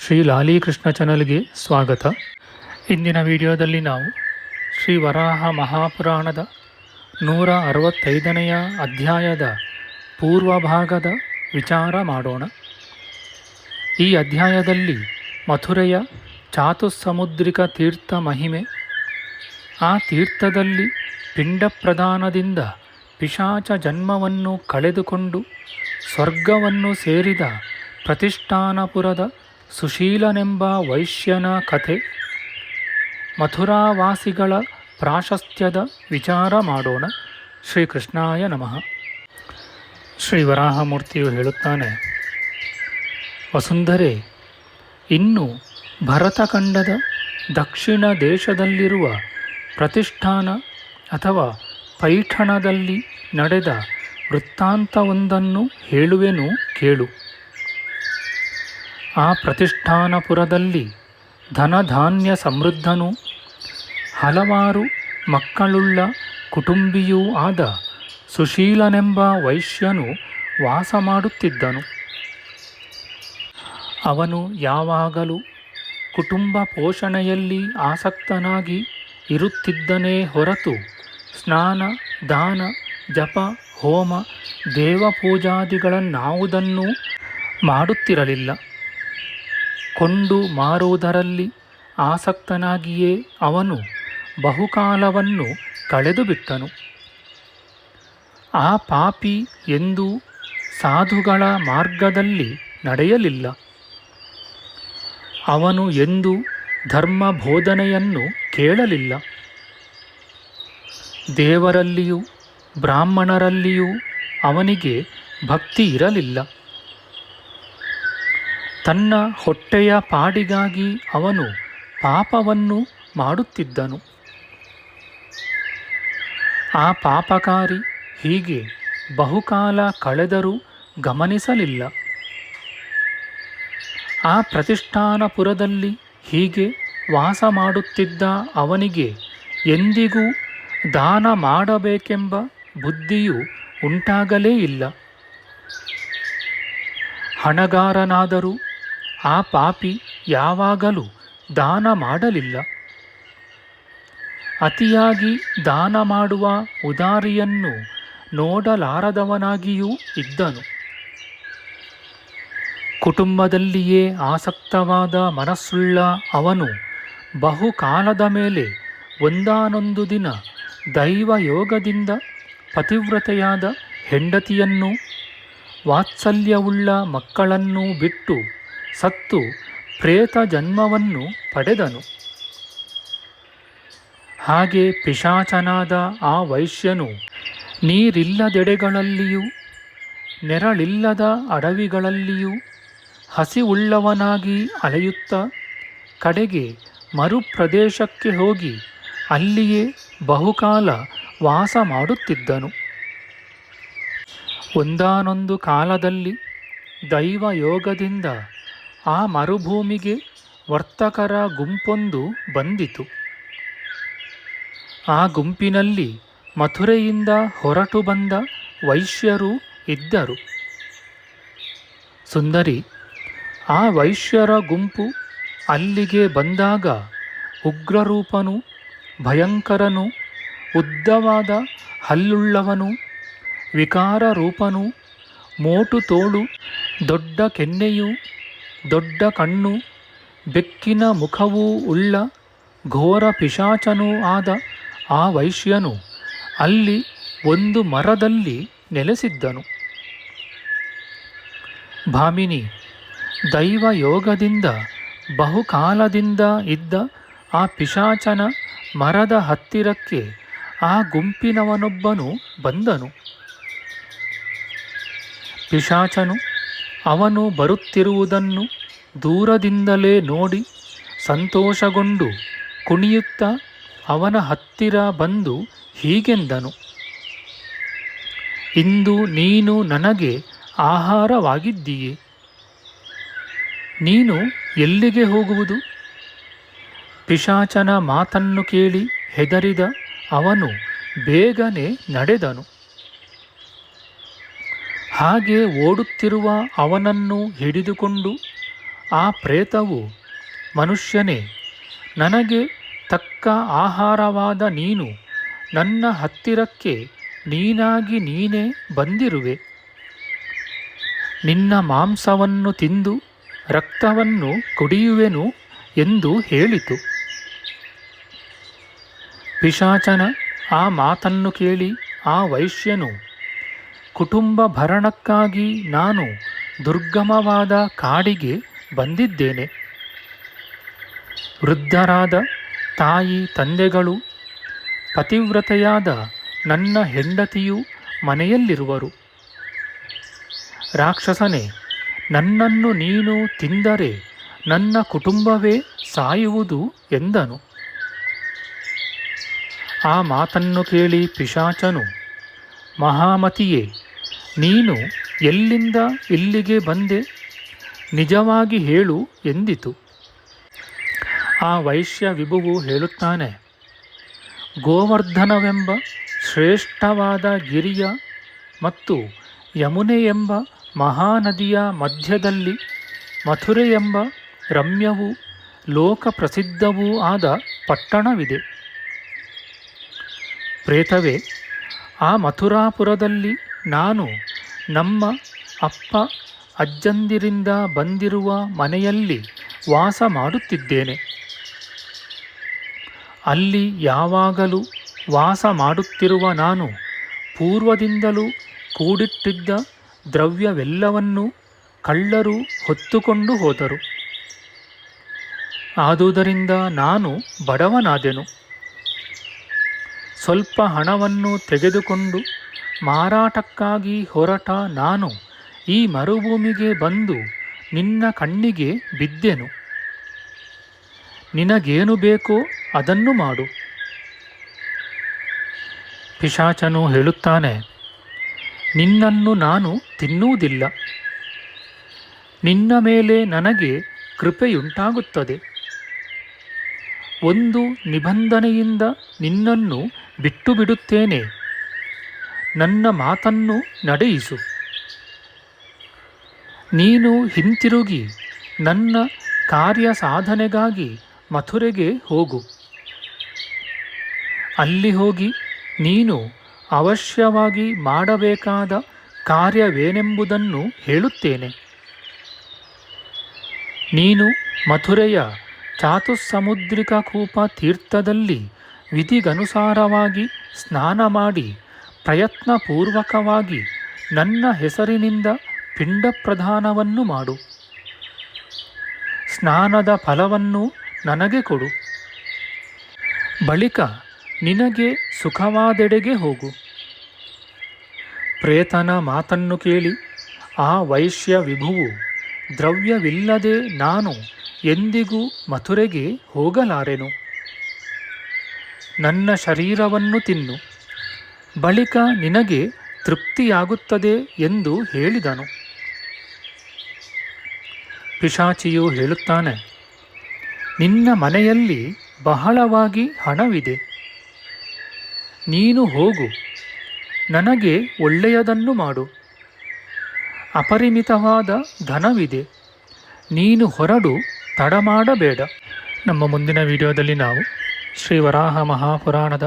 ಶ್ರೀ ಲಾಲೀಕೃಷ್ಣ ಚಾನಲ್ಗೆ ಸ್ವಾಗತ. ಇಂದಿನ ವಿಡಿಯೋದಲ್ಲಿ ನಾವು ಶ್ರೀ ವರಾಹ ಮಹಾಪುರಾಣದ ನೂರ ಅರವತ್ತೈದನೆಯ ಅಧ್ಯಾಯದ ಪೂರ್ವಭಾಗದ ವಿಚಾರ ಮಾಡೋಣ. ಈ ಅಧ್ಯಾಯದಲ್ಲಿ ಮಥುರೆಯ ಚಾತುಸಮುದ್ರಿಕ ತೀರ್ಥ ಮಹಿಮೆ, ಆ ತೀರ್ಥದಲ್ಲಿ ಪಿಂಡ ಪ್ರದಾನದಿಂದ ಪಿಶಾಚ ಜನ್ಮವನ್ನು ಕಳೆದುಕೊಂಡು ಸ್ವರ್ಗವನ್ನು ಸೇರಿದ ಪ್ರತಿಷ್ಠಾನಪುರದ ಸುಶೀಲನೆಂಬ ವೈಶ್ಯನ ಕಥೆ ಮಥುರಾವಾಸಿಗಳ ಪ್ರಾಶಸ್ತ್ಯದ ವಿಚಾರ ಮಾಡೋಣ. ಶ್ರೀಕೃಷ್ಣಾಯ ನಮಃ. ಶ್ರೀ ವರಾಹಮೂರ್ತಿಯು ಹೇಳುತ್ತಾನೆ, ವಸುಂಧರೆ, ಇನ್ನು ಭರತಖಂಡದ ದಕ್ಷಿಣ ದೇಶದಲ್ಲಿರುವ ಪ್ರತಿಷ್ಠಾನ ಅಥವಾ ಪೈಠಣದಲ್ಲಿ ನಡೆದ ವೃತ್ತಾಂತವೊಂದನ್ನು ಹೇಳುವೆನು ಕೇಳು. ಆ ಪ್ರತಿಷ್ಠಾನಪುರದಲ್ಲಿ ಧನಧಾನ್ಯ ಸಮೃದ್ಧನೂ ಹಲವಾರು ಮಕ್ಕಳುಳ್ಳ ಕುಟುಂಬಿಯೂ ಆದ ಸುಶೀಲನೆಂಬ ವೈಶ್ಯನು ವಾಸ ಮಾಡುತ್ತಿದ್ದನು. ಅವನು ಯಾವಾಗಲೂ ಕುಟುಂಬ ಪೋಷಣೆಯಲ್ಲಿ ಆಸಕ್ತನಾಗಿ ಇರುತ್ತಿದ್ದನೇ ಹೊರತು ಸ್ನಾನ, ದಾನ, ಜಪ, ಹೋಮ, ದೇವಪೂಜಾದಿಗಳನ್ನಾವುದನ್ನೂ ಮಾಡುತ್ತಿರಲಿಲ್ಲ. ಕೊಂಡು ಮಾರುವುದರಲ್ಲಿ ಆಸಕ್ತನಾಗಿಯೇ ಅವನು ಬಹುಕಾಲವನ್ನು ಕಳೆದುಬಿಟ್ಟನು. ಆ ಪಾಪಿ ಎಂದು ಸಾಧುಗಳ ಮಾರ್ಗದಲ್ಲಿ ನಡೆಯಲಿಲ್ಲ. ಅವನು ಎಂದು ಧರ್ಮ ಬೋಧನೆಯನ್ನು ಕೇಳಲಿಲ್ಲ. ದೇವರಲ್ಲಿಯೂ ಬ್ರಾಹ್ಮಣರಲ್ಲಿಯೂ ಅವನಿಗೆ ಭಕ್ತಿ ಇರಲಿಲ್ಲ. ತನ್ನ ಹೊಟ್ಟೆಯ ಪಾಡಿಗಾಗಿ ಅವನು ಪಾಪವನ್ನು ಮಾಡುತ್ತಿದ್ದನು. ಆ ಪಾಪಕಾರಿ ಹೀಗೆ ಬಹುಕಾಲ ಕಳೆದರೂ ಗಮನಿಸಲಿಲ್ಲ. ಆ ಪ್ರತಿಷ್ಠಾನಪುರದಲ್ಲಿ ಹೀಗೆ ವಾಸ ಮಾಡುತ್ತಿದ್ದ ಅವನಿಗೆ ಎಂದಿಗೂ ದಾನ ಮಾಡಬೇಕೆಂಬ ಬುದ್ಧಿಯು ಉಂಟಾಗಲೇ ಇಲ್ಲ. ಹಣಗಾರನಾದರೂ ಆ ಪಾಪಿ ಯಾವಾಗಲೂ ದಾನ ಮಾಡಲಿಲ್ಲ. ಅತಿಯಾಗಿ ದಾನ ಮಾಡುವ ಉದಾರಿಯನ್ನು ನೋಡಲಾರದವನಾಗಿಯೂ ಇದ್ದನು. ಕುಟುಂಬದಲ್ಲಿಯೇ ಆಸಕ್ತವಾದ ಮನಸ್ಸುಳ್ಳ ಅವನು ಬಹುಕಾಲದ ಮೇಲೆ ಒಂದಾನೊಂದು ದಿನ ದೈವ ಯೋಗದಿಂದ ಪತಿವ್ರತೆಯಾದ ಹೆಂಡತಿಯನ್ನು ವಾತ್ಸಲ್ಯವುಳ್ಳ ಮಕ್ಕಳನ್ನು ಬಿಟ್ಟು ಸತ್ತು ಪ್ರೇತ ಜನ್ಮವನ್ನು ಪಡೆದನು. ಹಾಗೆ ಪಿಶಾಚನಾದ ಆ ವೈಶ್ಯನು ನೀರಿಲ್ಲದೆಡೆಗಳಲ್ಲಿಯೂ, ನೆರಳಿಲ್ಲದ ಅಡವಿಗಳಲ್ಲಿಯೂ ಹಸಿವುಳ್ಳವನಾಗಿ ಅಲೆಯುತ್ತ ಕಡೆಗೆ ಮರುಪ್ರದೇಶಕ್ಕೆ ಹೋಗಿ ಅಲ್ಲಿಯೇ ಬಹುಕಾಲ ವಾಸ ಮಾಡುತ್ತಿದ್ದನು ಒಂದಾನೊಂದು ಕಾಲದಲ್ಲಿ ದೈವ ಯೋಗದಿಂದ ಆ ಮರುಭೂಮಿಗೆ ವರ್ತಕರ ಗುಂಪೊಂದು ಬಂದಿತು. ಆ ಗುಂಪಿನಲ್ಲಿ ಮಥುರೆಯಿಂದ ಹೊರಟು ಬಂದ ವೈಶ್ಯರು ಇದ್ದರು. ಸುಂದರಿ, ಆ ವೈಶ್ಯರ ಗುಂಪು ಅಲ್ಲಿಗೆ ಬಂದಾಗ ಉಗ್ರರೂಪನು, ಭಯಂಕರನು, ಉದ್ದವಾದ ಹಲ್ಲುಳ್ಳವನು ವಿಕಾರ ರೂಪನು ಮೋಟು ತೋಳು ದೊಡ್ಡ ಕೆನ್ನೆಯು ದೊಡ್ಡ ಕಣ್ಣು, ಬೆಕ್ಕಿನ ಮುಖವೂ ಉಳ್ಳ ಘೋರ ಪಿಶಾಚನೂ ಆದ ಆ ವೈಶ್ಯನು ಅಲ್ಲಿ ಒಂದು ಮರದಲ್ಲಿ ನೆಲೆಸಿದ್ದನು. ಭಾಮಿನಿ, ದೈವ ಯೋಗದಿಂದ, ಬಹುಕಾಲದಿಂದ ಇದ್ದ ಆ ಪಿಶಾಚನ ಮರದ ಹತ್ತಿರಕ್ಕೆ ಆ ಗುಂಪಿನವನೊಬ್ಬನು ಬಂದನು. ಪಿಶಾಚನು ಅವನು ಬರುತ್ತಿರುವುದನ್ನು ದೂರದಿಂದಲೇ ನೋಡಿ ಸಂತೋಷಗೊಂಡು ಕುಣಿಯುತ್ತಾ ಅವನ ಹತ್ತಿರ ಬಂದು ಹೀಗೆಂದನು. ಇಂದು ನೀನು ನನಗೆ ಆಹಾರವಾಗಿದ್ದೀಯೆ. ನೀನು ಎಲ್ಲಿಗೆ ಹೋಗುವುದು? ಪಿಶಾಚನ ಮಾತನ್ನು ಕೇಳಿ ಹೆದರಿದ ಅವನು ಬೇಗನೆ ನಡೆದನು. ಹಾಗೆ ಓಡುತ್ತಿರುವ ಅವನನ್ನು ಹಿಡಿದುಕೊಂಡು ಆ ಪ್ರೇತವು, ಮನುಷ್ಯನೇ, ನನಗೆ ತಕ್ಕ ಆಹಾರವಾದ ನೀನು ನನ್ನ ಹತ್ತಿರಕ್ಕೆ ನೀನಾಗಿ ನೀನೇ ಬಂದಿರುವೆ. ನಿನ್ನ ಮಾಂಸವನ್ನು ತಿಂದು ರಕ್ತವನ್ನು ಕುಡಿಯುವೆನು ಎಂದು ಹೇಳಿತು. ಪಿಶಾಚನ ಆ ಮಾತನ್ನು ಕೇಳಿ ಆ ವೈಶ್ಯನು ಕುಟುಂಬ ಭರಣಕ್ಕಾಗಿ ನಾನು ದುರ್ಗಮವಾದ ಕಾಡಿಗೆ ಬಂದಿದ್ದೇನೆ. ವೃದ್ಧರಾದ ತಾಯಿ ತಂದೆಗಳು, ಪತಿವ್ರತೆಯಾದ ನನ್ನ ಹೆಂಡತಿಯು ಮನೆಯಲ್ಲಿರುವರು. ರಾಕ್ಷಸನೇ, ನನ್ನನ್ನು ನೀನು ತಿಂದರೆ ನನ್ನ ಕುಟುಂಬವೇ ಸಾಯುವುದು ಎಂದನು. ಆ ಮಾತನ್ನು ಕೇಳಿ ಪಿಶಾಚನು, ಮಹಾಮತಿಯೇ ನೀನು ಎಲ್ಲಿಂದ ಇಲ್ಲಿಗೆ ಬಂದೆ? ನಿಜವಾಗಿ ಹೇಳು ಎಂದಿತು. ಆ ವೈಶ್ಯ ವಿಭುವು ಹೇಳುತ್ತಾನೆ, ಗೋವರ್ಧನವೆಂಬ ಶ್ರೇಷ್ಠವಾದ ಗಿರಿಯ ಮತ್ತು ಯಮುನೆ ಎಂಬ ಮಹಾನದಿಯ ಮಧ್ಯದಲ್ಲಿ ಮಥುರೆ ಎಂಬ ರಮ್ಯವೂ ಲೋಕಪ್ರಸಿದ್ಧವೂ ಆದ ಪಟ್ಟಣವಿದೆ. ಪ್ರೇತವೇ, ಆ ಮಥುರಾಪುರದಲ್ಲಿ ನಾನು ನಮ್ಮ ಅಪ್ಪ ಅಜ್ಜಂದಿರಿಂದ ಬಂದಿರುವ ಮನೆಯಲ್ಲಿ ವಾಸ ಮಾಡುತ್ತಿದ್ದೇನೆ. ಅಲ್ಲಿ ಯಾವಾಗಲೂ ವಾಸ ಮಾಡುತ್ತಿರುವ ನಾನು ಪೂರ್ವದಿಂದಲೂ ಕೂಡಿಟ್ಟಿದ್ದ ದ್ರವ್ಯವೆಲ್ಲವನ್ನೂ ಕಳ್ಳರು ಹೊತ್ತುಕೊಂಡು ಹೋದರು. ಆದುದರಿಂದ ನಾನು ಬಡವನಾದೆನು. ಸ್ವಲ್ಪ ಹಣವನ್ನು ತೆಗೆದುಕೊಂಡು ಮಾರಾಟಕ್ಕಾಗಿ ಹೊರಟ ನಾನು ಈ ಮರುಭೂಮಿಗೆ ಬಂದು ನಿನ್ನ ಕಣ್ಣಿಗೆ ಬಿದ್ದೆನು. ನಿನಗೇನು ಬೇಕೋ ಅದನ್ನು ಮಾಡು. ಪಿಶಾಚನು ಹೇಳುತ್ತಾನೆ, ನಿನ್ನನ್ನು ನಾನು ತಿನ್ನುವುದಿಲ್ಲ. ನಿನ್ನ ಮೇಲೆ ನನಗೆ ಕೃಪೆಯುಂಟಾಗುತ್ತದೆ. ಒಂದು ನಿಬಂಧನೆಯಿಂದ ನಿನ್ನನ್ನು ಬಿಟ್ಟು ಬಿಡುತ್ತೇನೆ ನನ್ನ ಮಾತನ್ನು ನಡೆಯಿಸು. ನೀನು ಹಿಂತಿರುಗಿ, ನನ್ನ ಕಾರ್ಯ ಸಾಧನೆಗಾಗಿ ಮಥುರೆಗೆ ಹೋಗು. ಅಲ್ಲಿ ಹೋಗಿ ನೀನು ಅವಶ್ಯವಾಗಿ ಮಾಡಬೇಕಾದ ಕಾರ್ಯವೇನೆಂಬುದನ್ನು ಹೇಳುತ್ತೇನೆ. ನೀನು ಮಥುರೆಯ ಚಾತುಸ್ಸಮುದ್ರಿಕ ಕೂಪ ತೀರ್ಥದಲ್ಲಿ ವಿಧಿಗನುಸಾರವಾಗಿ ಸ್ನಾನ ಮಾಡಿ ಪ್ರಯತ್ನಪೂರ್ವಕವಾಗಿ ನನ್ನ ಹೆಸರಿನಿಂದ ಪಿಂಡ ಪ್ರಧಾನವನ್ನು ಮಾಡು. ಸ್ನಾನದ ಫಲವನ್ನು ನನಗೆ ಕೊಡು. ಬಳಿಕ ನಿನಗೆ ಸುಖವಾದೆಡೆಗೆ ಹೋಗು. ಪ್ರೇತನ ಮಾತನ್ನು ಕೇಳಿ ಆ ವೈಶ್ಯ ವಿಭುವು, ದ್ರವ್ಯವಿಲ್ಲದೆ ನಾನು ಎಂದಿಗೂ ಮಥುರೆಗೆ ಹೋಗಲಾರೆನು. ನನ್ನ ಶರೀರವನ್ನು ತಿನ್ನು. ಬಳಿಕ ನಿನಗೆ ತೃಪ್ತಿಯಾಗುತ್ತದೆ ಎಂದು ಹೇಳಿದನು. ಪಿಶಾಚಿಯು ಹೇಳುತ್ತಾನೆ, ನಿನ್ನ ಮನೆಯಲ್ಲಿ ಬಹಳವಾಗಿ ಹಣವಿದೆ. ನೀನು ಹೋಗು, ನನಗೆ ಒಳ್ಳೆಯದನ್ನು ಮಾಡು. ಅಪರಿಮಿತವಾದ ಧನವಿದೆ, ನೀನು ಹೊರಡು ತಡ ಮಾಡಬೇಡ ನಮ್ಮ ಮುಂದಿನ ವಿಡಿಯೋದಲ್ಲಿ ನಾವು ಶ್ರೀ ವರಾಹ ಮಹಾಪುರಾಣದ